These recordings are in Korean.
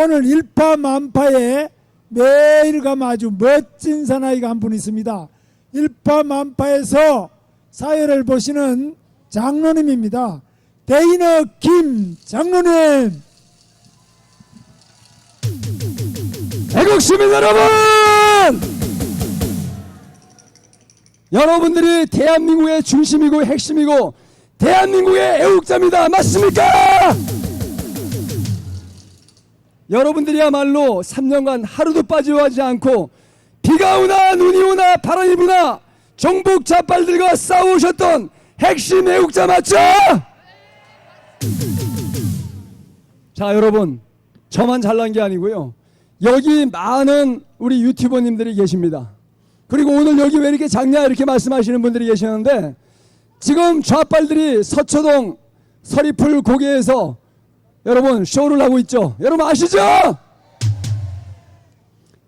오늘 일파만파에 매일감 아주 멋진 사나이가 한 분 있습니다. 일파만파에서 사회를 보시는 장로님입니다. 대인어 김 장로님. 애국 시민 여러분! 여러분들이 대한민국의 중심이고 핵심이고 대한민국의 애국자입니다. 맞습니까? 여러분들이야말로 3년간 하루도 빠져하지 않고 비가 오나 눈이 오나 바람이 부나 정복 자빨들과 싸우셨던 핵심 애국자 맞죠? 자 여러분 저만 잘난 게 아니고요 여기 많은 우리 유튜버님들이 계십니다 그리고 오늘 여기 왜 이렇게 작냐 이렇게 말씀하시는 분들이 계시는데 지금 좌빨들이 서초동 서리풀 고개에서 여러분 쇼를 하고 있죠 여러분 아시죠?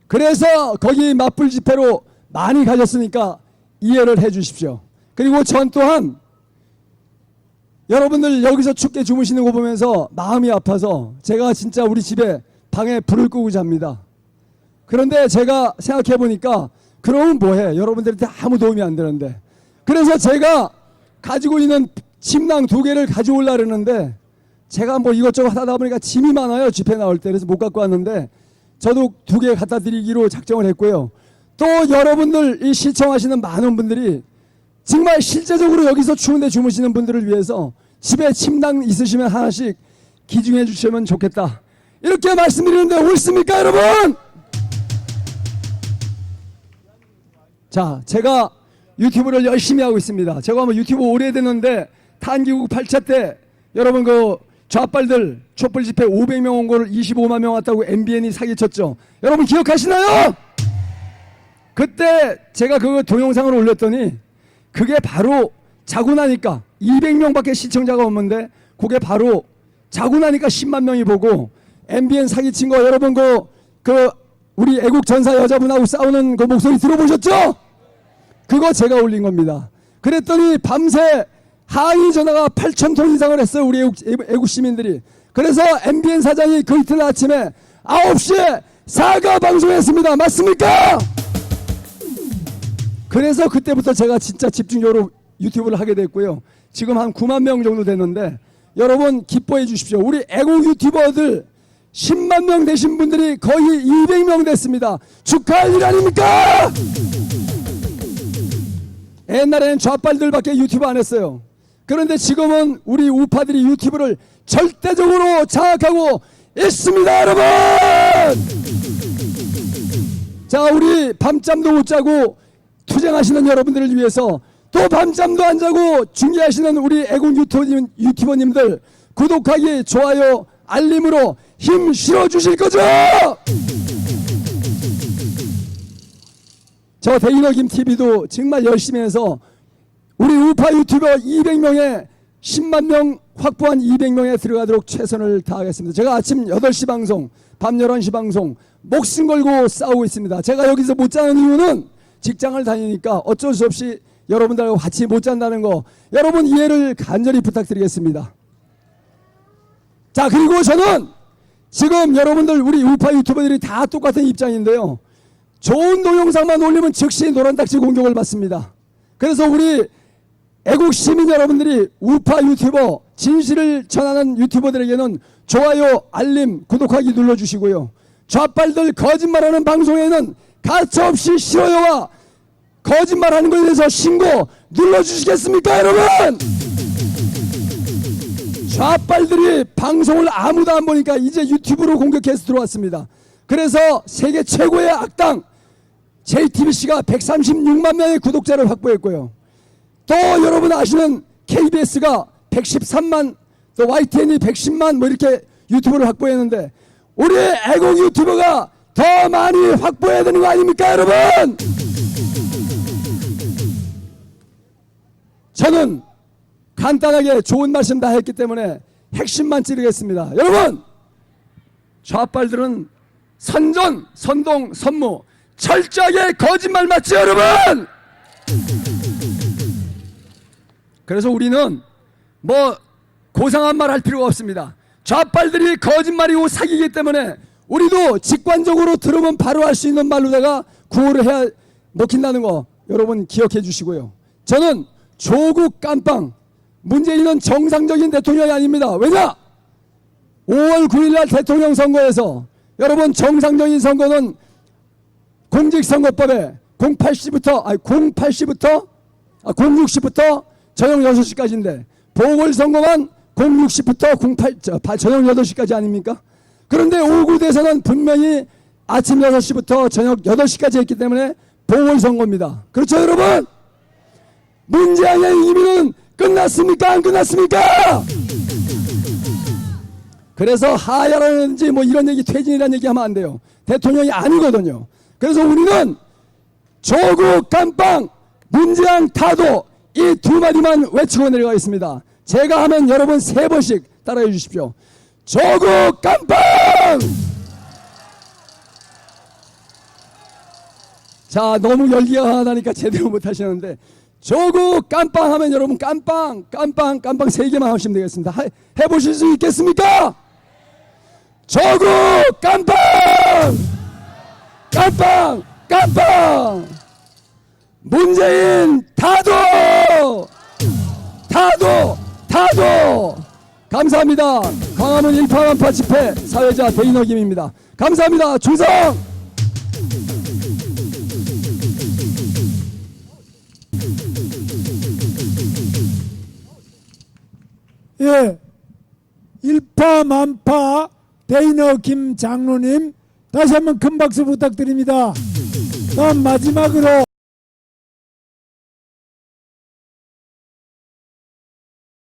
그래서 거기 맞불 집회로 많이 가셨으니까 이해를 해 주십시오 그리고 전 또한 여러분들 여기서 춥게 주무시는 거 보면서 마음이 아파서 제가 진짜 우리 집에 방에 불을 끄고 잡니다. 그런데 제가 생각해 보니까 그러면 뭐해? 여러분들한테 아무 도움이 안 되는데. 그래서 제가 가지고 있는 침낭 두 개를 가져올라 그러는데 제가 뭐 이것저것 하다 보니까 짐이 많아요. 집회 나올 때. 그래서 못 갖고 왔는데 저도 두 개 갖다 드리기로 작정을 했고요. 또 여러분들 이 시청하시는 많은 분들이 정말 실제적으로 여기서 추운데 주무시는 분들을 위해서 집에 침낭 있으시면 하나씩 기증해 주시면 좋겠다. 이렇게 말씀드리는데 옳습니까, 여러분? 자, 제가 유튜브를 열심히 하고 있습니다. 제가 뭐 유튜브 오래됐는데 탄기국 8차 때 여러분 그 좌빨들 촛불 집회 500명 온 거를 25만 명 왔다고 MBN이 사기쳤죠. 여러분 기억하시나요? 그때 제가 그 동영상을 올렸더니 그게 바로 자고 나니까 200명밖에 시청자가 없는데 그게 바로 자고 나니까 10만 명이 보고 MBN 사기친 거 여러분 그, 그 우리 애국 전사 여자분하고 싸우는 그 목소리 들어보셨죠? 그거 제가 올린 겁니다. 그랬더니 밤새 항의 전화가 8천 통 이상을 했어요. 우리 애국, 애국 시민들이. 그래서 MBN 사장이 그 이틀 아침에 9시에 사과 방송했습니다. 맞습니까? 그래서 그때부터 제가 진짜 집중적으로 유튜브를 하게 됐고요. 지금 한 9만 명 정도 됐는데 여러분 기뻐해 주십시오. 우리 애국 유튜버들 10만 명 되신 분들이 거의 200명 됐습니다. 축하할 일 아닙니까? 옛날에는 좌빨들밖에 유튜브 안 했어요. 그런데 지금은 우리 우파들이 유튜브를 절대적으로 장악하고 있습니다, 여러분! 자, 우리 밤잠도 못 자고 투쟁하시는 여러분들을 위해서 또 밤잠도 안 자고 중계하시는 우리 애국 유튜버님, 유튜버님들 구독하기, 좋아요, 알림으로 힘 실어 주실 거죠? 저 대인어김 TV도 정말 열심히 해서 우리 우파 유튜버 200명에 10만 명 확보한 200명에 들어가도록 최선을 다하겠습니다. 제가 아침 8시 방송, 밤 11시 방송 목숨 걸고 싸우고 있습니다. 제가 여기서 못 자는 이유는 직장을 다니니까 어쩔 수 없이 여러분들하고 같이 못 잔다는 거 여러분 이해를 간절히 부탁드리겠습니다. 자 그리고 저는 지금 여러분들 우리 우파 유튜버들이 다 똑같은 입장인데요. 좋은 동영상만 올리면 즉시 노란딱지 공격을 받습니다. 그래서 우리 애국 시민 여러분들이 우파 유튜버 진실을 전하는 유튜버들에게는 좋아요, 알림, 구독하기 눌러주시고요. 좌빨들 거짓말하는 방송에는 가차없이 싫어요와 거짓말하는 것에 대해서 신고 눌러주시겠습니까 여러분? 좌빨들이 방송을 아무도 안 보니까 이제 유튜브로 공격해서 들어왔습니다. 그래서 세계 최고의 악당 JTBC가 136만 명의 구독자를 확보했고요. 또 여러분 아시는 KBS가 113만, 또 YTN이 110만 뭐 이렇게 유튜브를 확보했는데 우리 애국 유튜버가 더 많이 확보해야 되는 거 아닙니까 여러분? 저는 간단하게 좋은 말씀 다 했기 때문에 핵심만 찌르겠습니다. 여러분! 좌빨들은 선전, 선동, 선무 철저하게 거짓말 맞지 여러분! 그래서 우리는 뭐 고상한 말 할 필요가 없습니다. 좌빨들이 거짓말이고 사기이기 때문에 우리도 직관적으로 들으면 바로 할 수 있는 말로다가 구호를 해야 먹힌다는 거 여러분 기억해 주시고요. 저는 조국 깜빵 문재인은 정상적인 대통령이 아닙니다. 왜냐? 5월 9일 날 대통령 선거에서 여러분 정상적인 선거는 공직선거법에 08시부터 아니 08시부터 아 06시부터 저녁 6시까지인데 보궐선거만 06시부터 08 저, 바- 저녁 8시까지 아닙니까? 그런데 5구 대선은 분명히 아침 6시부터 저녁 8시까지 했기 때문에 보궐선거입니다. 그렇죠 여러분? 문재인의 임기는 끝났습니까? 안 끝났습니까? 그래서 하야라는지 뭐 이런 얘기 퇴진이라는 얘기 하면 안 돼요. 대통령이 아니거든요. 그래서 우리는 조국 깜빵 문재양 타도 이 두 마디만 외치고 내려가겠습니다. 제가 하면 여러분 세 번씩 따라해 주십시오. 조국 깜빵! 자, 너무 열기가 강하다니까 제대로 못 하시는데 조국 깜빵 하면 여러분 깜빵, 깜빵, 깜빵 세 개만 하시면 되겠습니다. 하- 해보실 수 있겠습니까? 조국 깜빵! 깜빵! 깜빵! 문재인 타도! 타도! 타도! 감사합니다. 광화문 일파만파 집회 사회자 대인호 김입니다. 감사합니다. 충성! 예, 일파만파 데이너 김 장로님 다시 한번 큰 박수 부탁드립니다. 다음 마지막으로